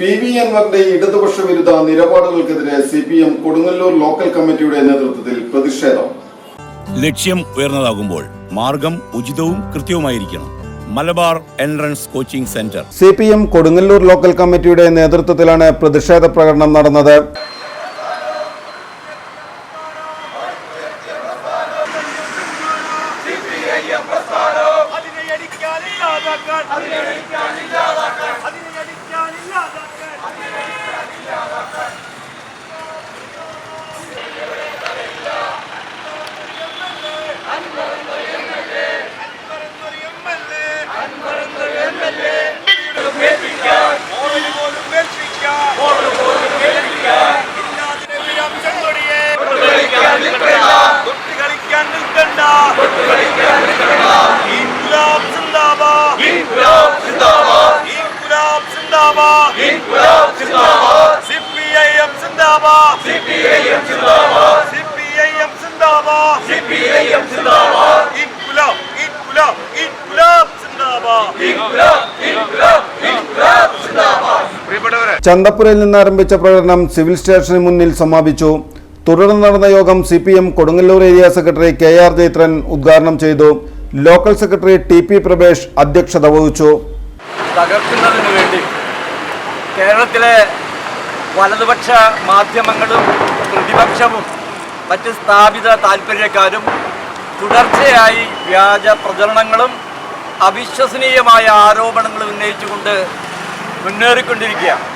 P V അൻവറിന്റെ ഇടതുപക്ഷ വിരുദ്ധ നിലപാടുകൾക്കെതിരെ C P M Kodungallur local കമ്മിറ്റിയുടെ നേതൃത്വത്തിൽ പ്രതിഷേധം. ലക്ഷ്യം ഉയർന്നതാകുമ്പോൾ മാർഗം ഉചിതവും കൃത്യവുമായിരിക്കണം. Malabar entrance coaching centre. C P M Kodungallur local കമ്മിറ്റിയുടെ നേതൃത്വത്തിലാണ് പ്രതിഷേധ പ്രകടനം നടന്നത്. അതിനെ ചന്തപ്പുരയിൽ നിന്ന് ആരംഭിച്ച പ്രകടനം സിവിൽ സ്റ്റേഷന് മുന്നിൽ സമാപിച്ചു. തുടർന്ന് നടന്ന യോഗം C P M Kodungallur area secretary K R Jayatran ഉദ്ഘാടനം ചെയ്തു. Local secretary T P Prabhesh അധ്യക്ഷത വഹിച്ചു. തകർക്കുന്നതിന് വേണ്ടി കേരളത്തിലെ വലതുപക്ഷ മാധ്യമങ്ങളും പ്രതിപക്ഷവും മറ്റ് സ്ഥാപിത താല്പര്യക്കാരും തുടർച്ചയായി വ്യാജ പ്രചരണങ്ങളും അവിശ്വസനീയമായ ആരോപണങ്ങളും ഉന്നയിച്ചുകൊണ്ട് മുന്നേറിക്കൊണ്ടിരിക്കുകയാണ്.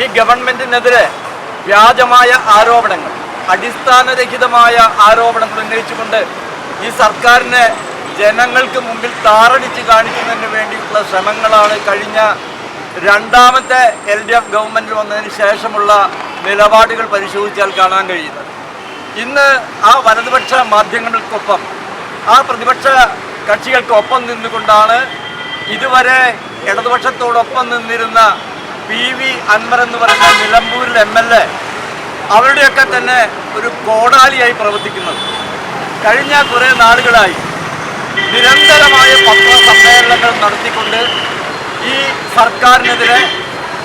ഈ ഗവൺമെന്റിനെതിരെ വ്യാജമായ ആരോപണങ്ങൾ അടിസ്ഥാനരഹിതമായ ആരോപണങ്ങൾ ഉന്നയിച്ചുകൊണ്ട് ഈ സർക്കാരിനെ ജനങ്ങൾക്ക് മുമ്പിൽ താറടിച്ച് കാണിക്കുന്നതിന് വേണ്ടിയിട്ടുള്ള ശ്രമങ്ങളാണ് കഴിഞ്ഞ രണ്ടാമത്തെ എൽ ഡി എഫ് ഗവൺമെന്റ് വന്നതിന് ശേഷമുള്ള നിലപാടുകൾ പരിശോധിച്ചാൽ കാണാൻ കഴിയുന്നത്. ഇന്ന് ആ വലതുപക്ഷ മാധ്യമങ്ങൾക്കൊപ്പം ആ പ്രതിപക്ഷ കക്ഷികൾക്കൊപ്പം നിന്നുകൊണ്ടാണ് ഇതുവരെ ഇടതുപക്ഷത്തോടൊപ്പം നിന്നിരുന്ന പി വി അൻവർ എന്ന് പറയുന്ന നിലമ്പൂരിൽ എം എൽ എ അവരുടെയൊക്കെ തന്നെ ഒരു കോടാലിയായി പ്രവർത്തിക്കുന്നത്. കഴിഞ്ഞ കുറേ നാളുകളായി നിരന്തരമായ പത്രസമ്മേളനങ്ങൾ നടത്തിക്കൊണ്ട് ഈ സർക്കാരിനെതിരെ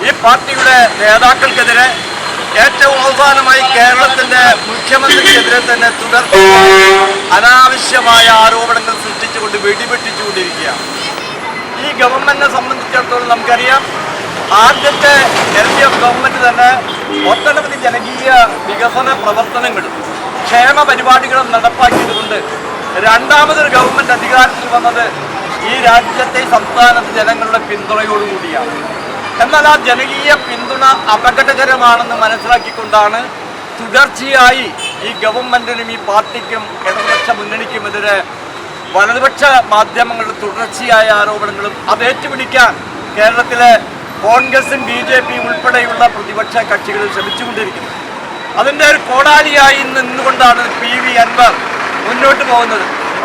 ഈ പാർട്ടിയുടെ നേതാക്കൾക്കെതിരെ ഏറ്റവും അവസാനമായി കേരളത്തിന്റെ മുഖ്യമന്ത്രിക്കെതിരെ തന്നെ തുടർച്ച അനാവശ്യമായ ആരോപണങ്ങൾ സൃഷ്ടിച്ചുകൊണ്ട് വെടിവെട്ടിച്ചുകൊണ്ടിരിക്കുകയാണ്. ഈ ഗവൺമെന്റിനെ സംബന്ധിച്ചിടത്തോളം നമുക്കറിയാം ആദ്യത്തെ എൽ ഡി എഫ് ഗവൺമെന്റ് തന്നെ ഒട്ടനവധി ജനകീയ വികസന പ്രവർത്തനങ്ങളും ക്ഷേമ പരിപാടികളും നടപ്പാക്കിയതുകൊണ്ട് രണ്ടാമതൊരു ഗവൺമെന്റ് അധികാരത്തിൽ വന്നത് ഈ രാജ്യത്തെ സംസ്ഥാനത്തെ ജനങ്ങളുടെ പിന്തുണയോടുകൂടിയാണ്. എന്നാൽ ആ ജനകീയ പിന്തുണ അപകടകരമാണെന്ന് മനസ്സിലാക്കിക്കൊണ്ടാണ് തുടർച്ചയായി ഈ ഗവൺമെന്റിനും ഈ പാർട്ടിക്കും ഇടതുപക്ഷ മുന്നണിക്കുമെതിരെ വലതുപക്ഷ മാധ്യമങ്ങളുടെ തുടർച്ചയായ ആരോപണങ്ങളും അത് ഏറ്റുപിടിക്കാൻ കേരളത്തിലെ കോൺഗ്രസും ബി ജെ പിയും ഉൾപ്പെടെയുള്ള പ്രതിപക്ഷ കക്ഷികൾ ശ്രമിച്ചുകൊണ്ടിരിക്കുന്നു. അതിന്റെ ഒരു കോടാലിയായി നിന്നുകൊണ്ടാണ് പി വി അൻവർ മുന്നോട്ട് പോകുന്നത്.